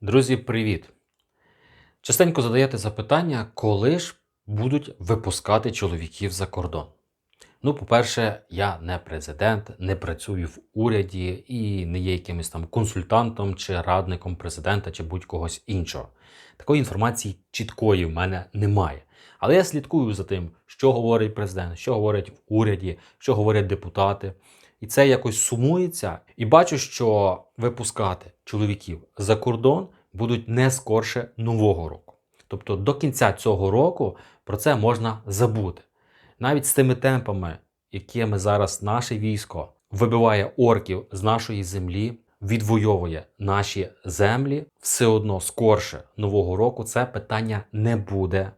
Друзі, привіт! Частенько задаєте запитання, коли ж будуть випускати чоловіків за кордон. Ну, по-перше, я не президент, не працюю в уряді і не є якимось там консультантом чи радником президента чи будь-когось іншого. Такої інформації чіткої в мене немає. Але я слідкую за тим, що говорить президент, що говорять в уряді, що говорять депутати. І це якось сумується. І бачу, що випускати чоловіків за кордон будуть не скорше нового року. Тобто до кінця цього року про це можна забути. Навіть з тими темпами, якими зараз наше військо вибиває орків з нашої землі, відвоює наші землі, все одно скорше нового року це питання не буде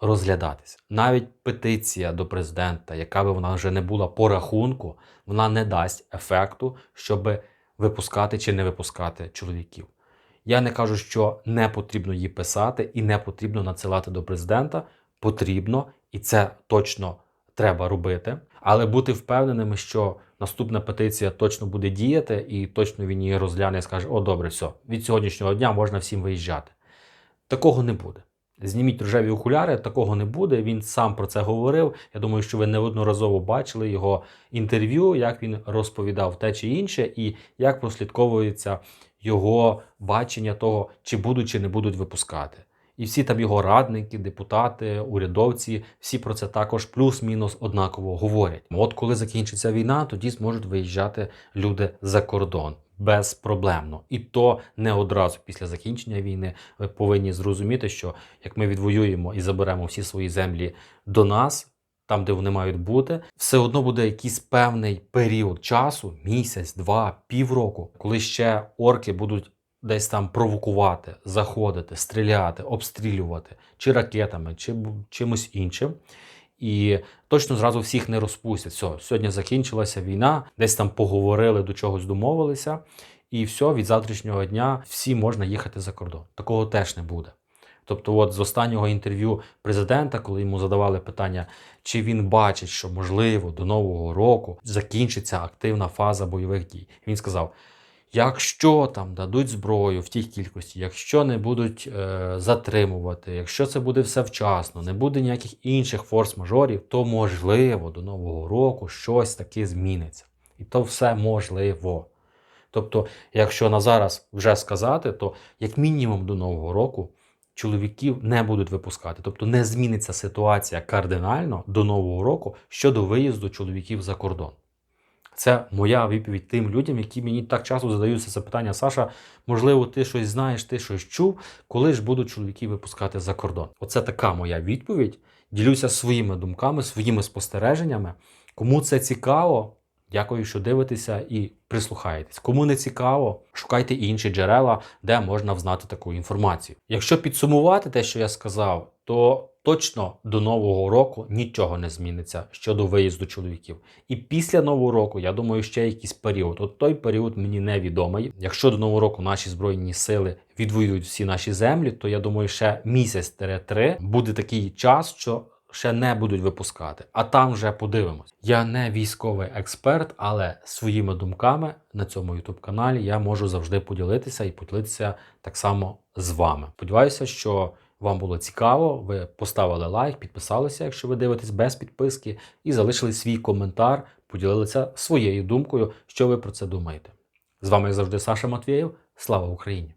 розглядатися. Навіть петиція до президента, яка би вона вже не була по рахунку, вона не дасть ефекту, щоб випускати чи не випускати чоловіків. Я не кажу, що не потрібно її писати і не потрібно надсилати до президента. Потрібно, і це точно треба робити. Але бути впевненими, що наступна петиція точно буде діяти, і точно він її розгляне і скаже: О, добре, все, від сьогоднішнього дня можна всім виїжджати. Такого не буде. Зніміть рожеві окуляри, такого не буде. Він сам про це говорив. Я думаю, що ви неодноразово бачили його інтерв'ю, як він розповідав те чи інше, і як прослідковується його бачення того, чи будуть чи не будуть випускати. І всі там його радники, депутати, урядовці, всі про це також плюс-мінус однаково говорять. От коли закінчиться війна, тоді зможуть виїжджати люди за кордон безпроблемно. І то не одразу після закінчення війни. Ви повинні зрозуміти, що як ми відвоюємо і заберемо всі свої землі до нас. Там, де вони мають бути, все одно буде якийсь певний період часу, місяць, два, півроку, коли ще орки будуть десь там провокувати, заходити, стріляти, обстрілювати чи ракетами, чи чимось іншим. І точно зразу всіх не розпустять. Все, сьогодні закінчилася війна, десь там поговорили, до чогось домовилися, і все, від завтрашнього дня всі можна їхати за кордон. Такого теж не буде. Тобто, от з останнього інтерв'ю президента, коли йому задавали питання, чи він бачить, що можливо до нового року закінчиться активна фаза бойових дій, він сказав. Якщо там дадуть зброю в тій кількості, якщо не будуть е, затримувати, якщо це буде все вчасно, не буде ніяких інших форс-мажорів, то можливо до Нового року щось таке зміниться. І то все можливо. Тобто, якщо на зараз вже сказати, то як мінімум до Нового року чоловіків не будуть випускати. Тобто не зміниться ситуація кардинально до Нового року щодо виїзду чоловіків за кордон. Це моя відповідь тим людям, які мені так часто задають це запитання. Саша, можливо, ти щось знаєш, ти щось чув, коли ж будуть чоловіки випускати за кордон? Оце така моя відповідь. Ділюся своїми думками, своїми спостереженнями. Кому це цікаво, дякую, що дивитеся і прислухаєтесь. Кому не цікаво, шукайте інші джерела, де можна взнати таку інформацію. Якщо підсумувати те, що я сказав, то точно до нового року нічого не зміниться щодо виїзду чоловіків. І після нового року, я думаю, ще якийсь період. От той період мені невідомий. Якщо до нового року наші збройні сили відвоюють всі наші землі, то я думаю, ще місяць-три буде такий час, що. Ще не будуть випускати, а там вже подивимось. Я не військовий експерт, але своїми думками на цьому youtube каналі я можу завжди поділитися і поділитися так само з вами. Сподіваюся, що вам було цікаво, ви поставили лайк, підписалися, якщо ви дивитесь без підписки, і залишили свій коментар, поділилися своєю думкою, що ви про це думаєте. З вами як завжди Саша Матвєєв. Слава Україні!